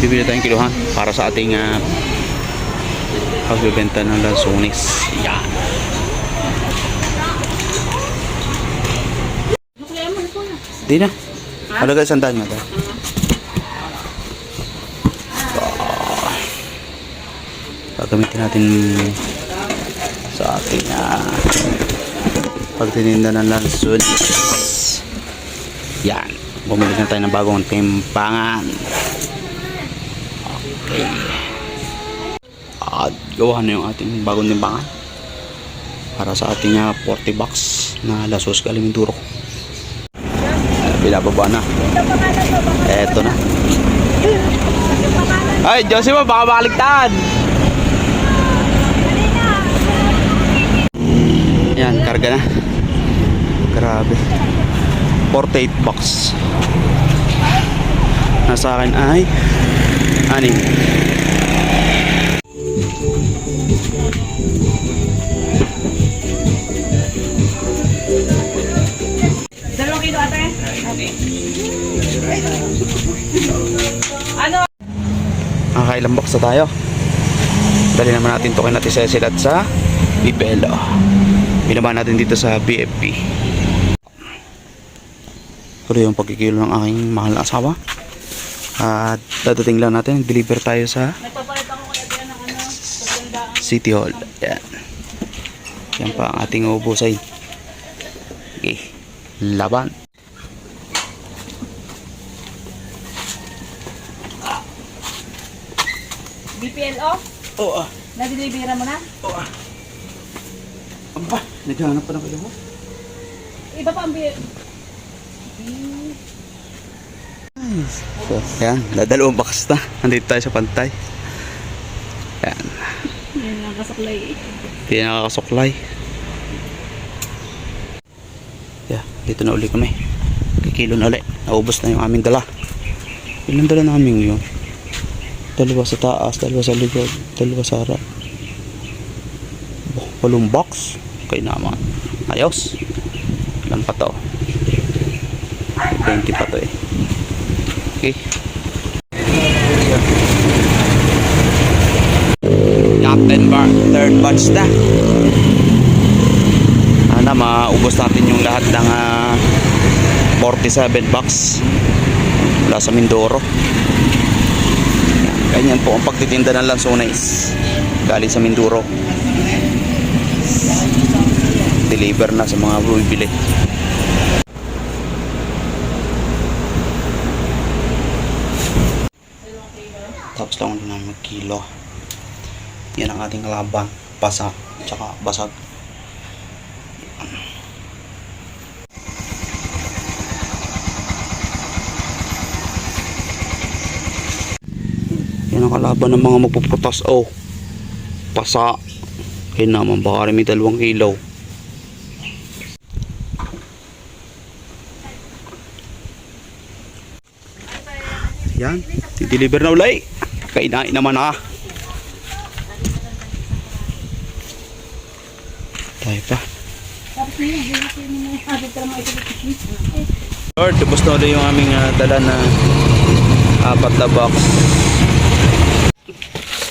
bibili tayong kiluhan para sa ating ah, pagbebenta ng lansones. Yan. Di na. Halaga isang daan nga tayo. Gagamitin natin sa ating uh, pagtininda ng lansones. Yan. Bumili na tayo ng bagong timpangan. Okay. At gawa na yung ating bagong timpangan. Para sa ating ah, 40 bucks na lasos kaliminduro. Binababa na. Eto na. Ay, Josie mo, baka baliktad. Yan, karga na. Grabe. 48 bucks. Nasa akin ay anim. Dalawang kilo ate? Okay. Ano? Nakakailang box na tayo. Dali naman natin to kay natin Cecil at sa Bipelo. Binaba natin dito sa BFP. Pero yung pagkikilo ng aking mahal na asawa. At dadating lang natin, deliver tayo sa ano. City Hall. Yan. Yan pa ang ating ubusay. Okay. Laban. BPLO? Oo ah. Nadilibira mo na? Oo ah. Aba, naghahanap pa na kayo mo? Iba pa ang bi... So, yan. Dadalawang box na. Nandito tayo sa pantay. Yan. Lang kasaklay. Hindi nakakasuklay. Yeah, dito na uli kami. Kikilo na uli. Naubos na yung aming dala. Ilan dala namin yun? Dalawa sa taas, dalawa sa likod, dalawa sa harap. Oh, walong box. Okay naman. Ayos. Ilan pa to? 20 pa to eh. Okay. Captain Bar, third batch na. Sana maubos natin yung lahat ng ah, 47 bucks mula sa Mindoro. Yan, ganyan po ang pagtitinda ng lansones galing sa Mindoro. Deliver na sa mga bumibili. Tapos lang din namin mag-kilo. Yan ang ating laban. Pasa, tsaka basag. Yan ang kalaban ng mga magpuputas. Oh, pasa. Yan naman, baka rin may dalawang kilo. Yan, dideliver na ulay. Kainain naman ah. Tayo pa. Tapos ito. Lord, tubos na ulit yung aming ah, dala na apat na box.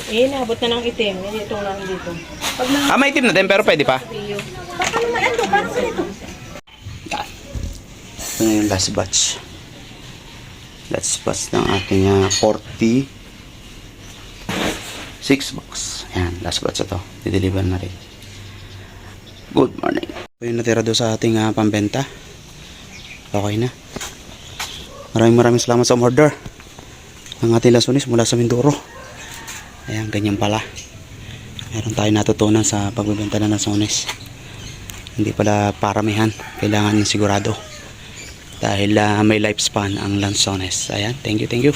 Eh, naabot na ng itim. Yan itong lang dito. Pag na... Ah, may itim na din pero pwede pa. Baka naman ito, parang ganito. Yan. Ito na yung last batch. Last batch ng ating ah, 40 6 box. Yan, last batch ito. Dideliver na rin. Good morning. Ito yung natira doon sa ating ah, pambenta. Okay na. Maraming maraming salamat sa order ng ating lasunis mula sa Mindoro. Ayan, ganyan pala. Meron tayo natutunan sa pagbebenta ng lasunis. Hindi pala paramihan. Kailangan sigurado. Dahil ah, may lifespan ang lansones. Ayan, thank you, thank you.